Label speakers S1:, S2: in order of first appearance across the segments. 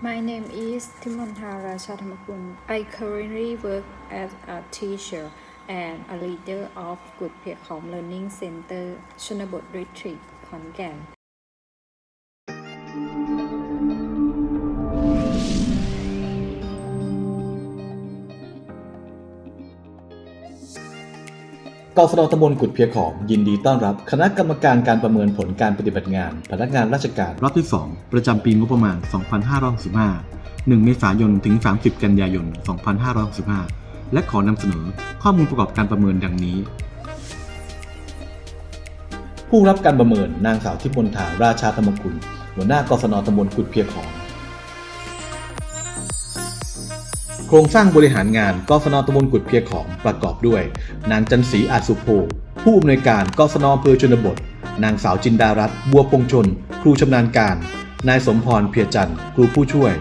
S1: My name is Timantha Rachathamakun. I currently work as a teacher and a leader of Good Khom Learning Center, Shunabot Retreat, ข ก่น
S2: กสนตำบลกุดเพียขอมยินดีต้อนรับ คณะกรรมการการประเมินผลการปฏิบัติงาน พนักงานราชการ
S3: รอบที่ 2 ประจำปีงบประมาณ 2565 1 เมษายน ถึง 30 กันยายน 2565 และขอนำเสนอข้อมูลประกอบการประเมินดังนี้
S2: ผู้รับการประเมินนางสาวทิพย์มนทาราชาธรรมกุล หัวหน้ากสนตำบลกุดเพียขอม โครงสร้างบริหารงานกสนตำบลกุดเพียขอมประกอบด้วย นางจันศรีอาจสุโภผู้อำนวยการกสนอำเภอชนบท นางสาวจินดารัตน์บัวพงชน ครูชำนาญการ นายสมพรเพียจันทร์ครูผู้ช่วย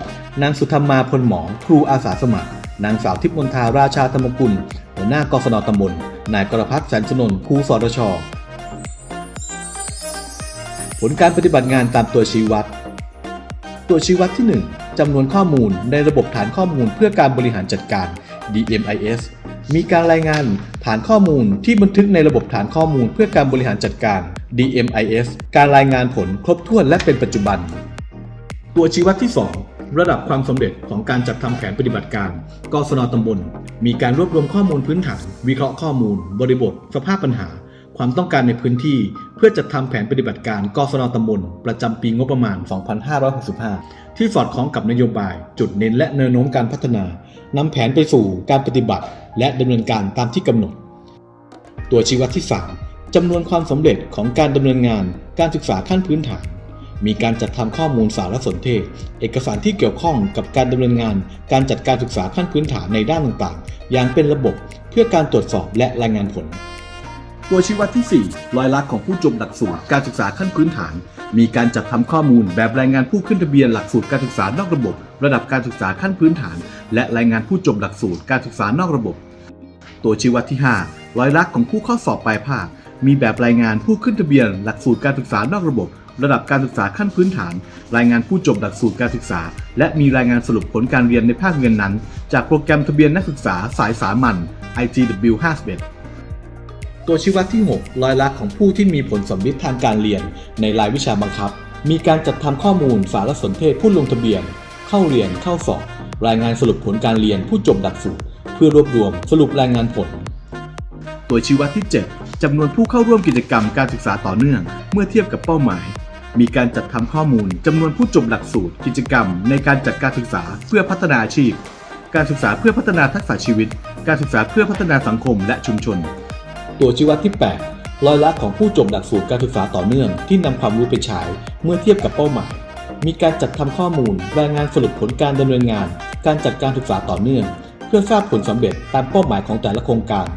S2: นางสุธรรมาพลหมอครูอาสาสมัคร นางสาวทิพย์มนทาราชาธรรมกุลหัวหน้ากสนตำบลนายกรพัฒน์แสนสนน์ครูสรชผลการปฏิบัติงานตามตัวชี้วัด ตัวชี้วัดที่ 1 จำนวนข้อมูลในระบบฐานข้อมูลเพื่อการบริหารจัดการ DMIS มีการรายงานฐานข้อมูลที่บันทึกในระบบฐานข้อมูลเพื่อการบริหารจัดการ DMIS การรายงานผลครบถ้วนและเป็นปัจจุบัน ตัวชี้วัดที่ 2 ระดับความสำเร็จของการจัดทำแผนปฏิบัติการกศนตำบล มีการรวบรวมข้อมูลพื้นฐาน วิเคราะห์ข้อมูล บริบท สภาพปัญหา ความต้องการในพื้นที่เพื่อจัดทำแผนปฏิบัติการกศนตำบลประจำปีงบประมาณ 2565 ที่สอดคล้องกับนโยบาย จุดเน้นและแนวโน้มการพัฒนานำแผนไปสู่การปฏิบัติ และดำเนินการตามที่กำหนด ตัวชี้วัดที่ 3จำนวนความสำเร็จของการดำเนินงานการศึกษาขั้นพื้นฐาน มีการจัดทำข้อมูลสารสนเทศ เอกสารที่เกี่ยวข้องกับการดำเนินงาน การจัดการศึกษาขั้นพื้นฐานในด้านต่างๆ อย่างเป็นระบบเพื่อการตรวจสอบและรายงานผล ตัวชี้วัดที่ 4 รอยลักษณ์ของผู้จบหลักสูตรการศึกษาขั้นพื้นฐาน มีการจัดทำข้อมูลแบบรายงานผู้ขึ้นทะเบียนหลักสูตรการศึกษานอกระบบ ระดับการศึกษาขั้นพื้นฐาน และรายงานผู้จบหลักสูตรการศึกษานอกระบบ ตัวชี้วัดที่ 5 รอยลักษณ์ของผู้เข้าสอบปลายภาค มีแบบรายงานผู้ขึ้นทะเบียนหลักสูตรการศึกษานอกระบบ ระดับการศึกษาขั้นพื้นฐาน รายงานผู้จบหลักสูตรการศึกษา และมีรายงานสรุปผลการเรียนในภาคเรียนนั้น จากโปรแกรมทะเบียนนักศึกษาสายสามัญ IGW 51 ตัวชี้วัดที่ 6รอยลักษณ์ของผู้ที่มีผลสำลิดทางการเรียน ในรายวิชาบังคับ มีการจัดทำข้อมูลสารสนเทศผู้ลงทะเบียน เข้าเรียนเข้าสอบ รายงานสรุปผลการเรียนผู้จบหลักสูตร เพื่อรวบรวมสรุปรายงานผล ตัวชี้วัดที่ 7จำนวนผู้เข้าร่วมกิจกรรมการศึกษาต่อเนื่อง เมื่อเทียบกับเป้าหมาย มีการจัดทำข้อมูลจำนวนผู้จบหลักสูตร กิจกรรม ในการจัดการศึกษาเพื่อพัฒนาอาชีพ การศึกษาเพื่อพัฒนาทักษะชีวิต การศึกษาเพื่อพัฒนาสังคมและชุมชน ตัวชี้วัดที่ 8 รอยลักษณ์ของผู้จบหลักสูตรการศึกษาต่อเนื่องที่นำความรู้ไปใช้เมื่อเทียบกับเป้าหมาย มีการจัดทำข้อมูลรายงานสรุปผลการดำเนินงาน การจัดการศึกษาต่อเนื่อง เพื่อทราบผลสำเร็จตามเป้าหมายของแต่ละโครงการ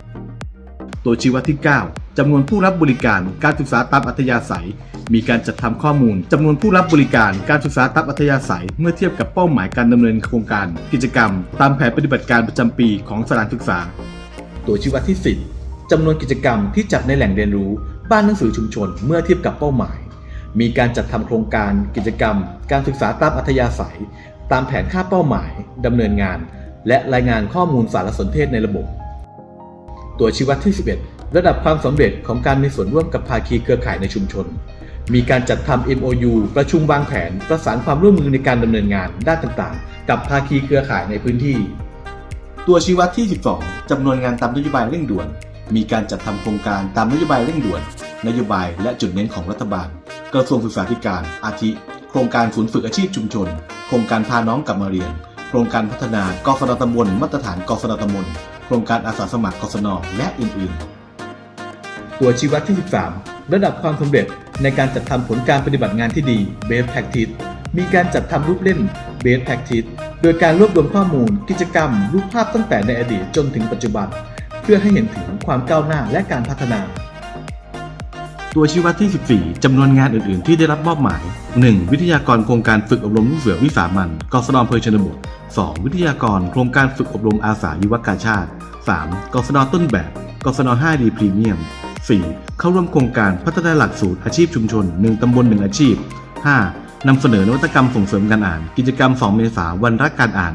S2: ตัวชี้วัดที่ 9จำนวนผู้รับบริการการศึกษาตามอัธยาศัย มีการจัดทำข้อมูลจำนวนผู้รับบริการการศึกษาตามอัธยาศัย เมื่อเทียบกับเป้าหมายการดำเนินโครงการ กิจกรรม ตามแผนปฏิบัติการประจำปีของสถานศึกษา ตัวชี้วัดที่ 10 จำนวนกิจกรรมที่จัดในแหล่งเรียนรู้ บ้านหนังสือชุมชนเมื่อเทียบกับเป้าหมาย มีการจัดทำโครงการกิจกรรม การศึกษาตามอัธยาศัย ตามแผนค่าเป้าหมายดำเนินงาน และรายงานข้อมูลสารสนเทศในระบบ ตัวชี้วัดที่ 11 ระดับความสำเร็จของการมีส่วนร่วมกับภาคีเครือข่ายในชุมชน มีการจัดทำ MOU ประชุมวางแผน ประสานความร่วมมือในการดำเนินงานด้านต่างๆ กับภาคีเครือข่ายในพื้นที่ ตัวชี้วัดที่ 12จำนวนงานตามนโยบายเร่งด่วน มีการจัดทำโครงการตามนโยบายเร่งด่วน นโยบายและจุดเน้นของรัฐบาล กระทรวงศึกษาธิการ อาทิ โครงการศูนย์ฝึกอาชีพชุมชน โครงการพาน้องกลับมาเรียน โครงการพัฒนากศนตำบลมาตรฐานกศนตำบลโครงการอาสาสมัครกศนและอื่นๆ ตัวชี้วัดที่ 13 ระดับความสำเร็จในการจัดทำผลการปฏิบัติงานที่ดี Best Practice มีการจัดทำรูปเล่น Best Practice โดยการรวบรวมข้อมูล กิจกรรม รูปภาพตั้งแต่ในอดีตจนถึงปัจจุบัน เพื่อให้เห็นถึงความก้าวหน้าและการพัฒนา ตัวชี้วัดที่ 14 จำนวนงานอื่น ๆ ที่ได้รับมอบหมาย 1. วิทยากรโครงการฝึกอบรมลูกเสือวิสามันกศนอำเภอชนบท 2. วิทยากรโครงการฝึกอบรมอาสายุวกาชาติ 3. กศนต้นแบบกศน5ดีพรีเมียม 4. เข้าร่วมโครงการพัฒนาหลักสูตรอาชีพชุมชน 1 ตำบล 1 อาชีพ 5. นำเสนอนวัตกรรมส่งเสริมการอ่าน กิจกรรม 2 เมษาวันรักการอ่าน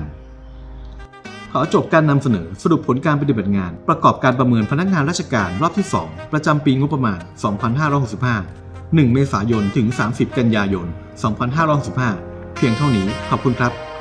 S2: ขอจบการนำเสนอสรุปผลการปฏิบัติงาน ประกอบการประเมินพนักงานราชการรอบที่ 2 ประจำปีงบประมาณ 2565 1 เมษายน ถึง 30 กันยายน 2565 เพียงเท่านี้ ขอบคุณครับ